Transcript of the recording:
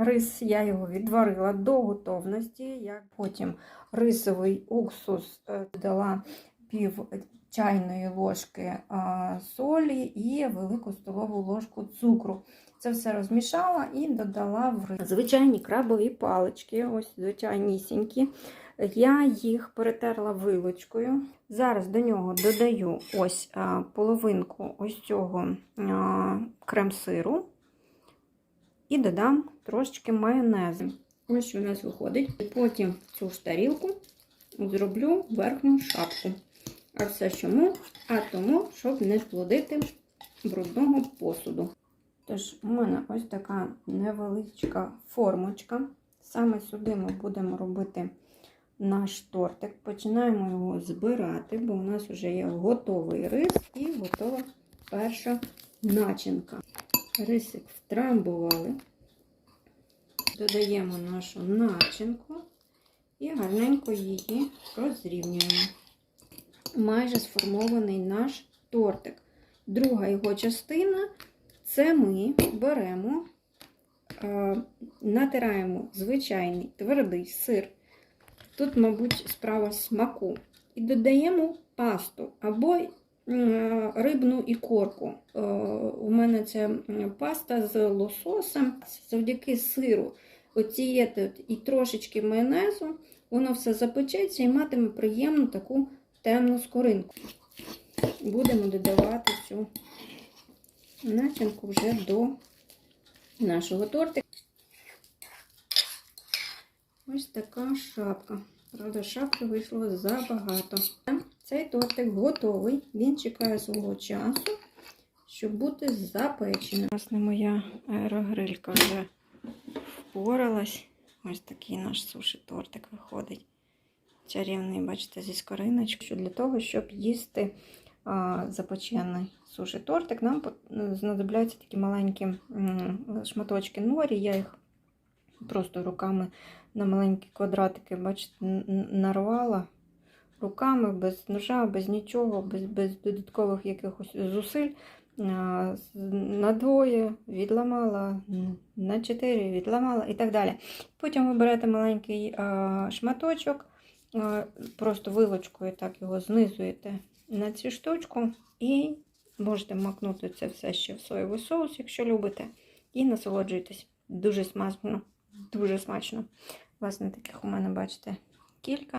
Рис я його відварила до готовності. Я потім рисовий уксус е, додала пів чайної ложки солі і велику столову ложку цукру. Це все розмішала і додала в рис. Звичайні крабові палички, ось звичайнісінькі. Я їх перетерла вилочкою. Зараз до нього додаю ось половинку ось цього крем-сиру і додам трошечки майонезу. Ось що у нас виходить. Потім в цю ж тарілку зроблю верхню шапку. А все чому? А тому, щоб не сплодити брудного посуду. Тож, у мене ось така невеличка формочка. Саме сюди ми будемо робити наш тортик. Починаємо його збирати, бо у нас вже є готовий рис і готова перша начинка. Рисик втрамбували. Додаємо нашу начинку і гарненько її розрівнюємо. Майже сформований наш тортик. Друга його частина це ми беремо, е, натираємо звичайний твердий сир. Тут, мабуть, справа смаку. І додаємо пасту або рибну ікорку. Е, У мене це паста з лососем. Завдяки сиру оцієти і трошечки майонезу, воно все запечеться і матиме приємну таку темну скоринку. Будемо додавати цю начинку вже до нашого тортика. Ось така шапка. Правда, шапки вийшло забагато. Цей тортик готовий. Він чекає свого часу, щоб бути запеченим. Власне, моя аерогрилька вже впоралась. Ось такий наш суші-тортик виходить. Чарівний, бачите, зі скориночкою. Для того, щоб їсти а, запечений суші-тортик, нам пот- знадобляться такі маленькі шматочки норі. Я їх просто руками на маленькі квадратики, бачите, нарвала руками, без ножа, без нічого, без, без додаткових якихось зусиль. На двоє відламала, на чотири відламала і так далі. Потім ви берете маленький шматочок, просто вилочкою так його знизуєте на цю штучку і можете макнути це все ще в соєвий соус, якщо любите, і насолоджуйтесь. Дуже смачно, дуже смачно. Власне, таких у мене, бачите, кілька.